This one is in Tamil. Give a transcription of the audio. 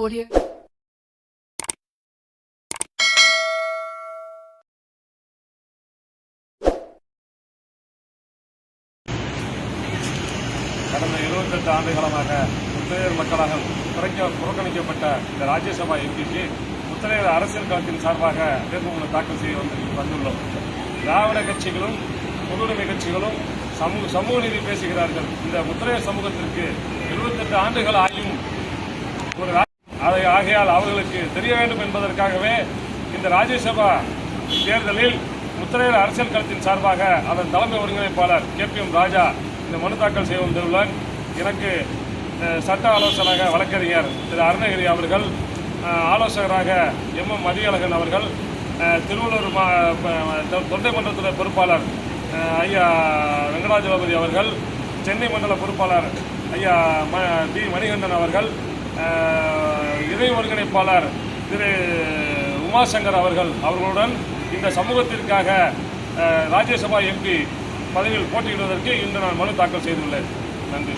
Audio. கடந்த இருபத்தெட்டு ஆண்டு காலமாக முத்தரையர் மக்களாக குறைக்க புறக்கணிக்கப்பட்ட இந்த ராஜ்யசபா எம்பிக்கு முத்தரையர் அரசியல் களத்தின் சார்பாக வேட்புமனு தாக்கல் செய்ய வந்து வந்துள்ளோம் திராவிட கட்சிகளும் பொதுவுடைமை கட்சிகளும் சமூக சமூக நீதி பேசுகிறார்கள் இந்த முத்திரையர் சமூகத்திற்கு இருபத்தெட்டு ஆண்டுகள் ஆகியும் ஒரு அதை ஆகையால் அவர்களுக்கு தெரிய வேண்டும் என்பதற்காகவே இந்த ராஜ்யசபா தேர்தலில் முத்திரையர் அரசியல் களத்தின் சார்பாக அதன் தலைமை ஒருங்கிணைப்பாளர் கே பி எம் ராஜா இந்த மனு தாக்கல் செய்ய எனக்கு சட்ட ஆலோசகராக வழக்கறிஞர் திரு அருணகிரி அவர்கள் ஆலோசகராக எம் எம் மதியழகன் அவர்கள் திருவள்ளூர் மா தொண்டை மன்றத்துடைய பொறுப்பாளர் ஐயா வெங்கடாஜலபதி அவர்கள் சென்னை மண்டல பொறுப்பாளர் ஐயா ம பி மணிகண்டன் அவர்கள் இணை ஒருங்கிணைப்பாளர் திரு உமாசங்கர் அவர்கள் அவர்களுடன் இந்த சமூகத்திற்காக ராஜ்யசபா எம்பி பதவியில் போட்டியிடுவதற்கு இன்று நான் மனு தாக்கல் செய்துள்ளேன். நன்றி.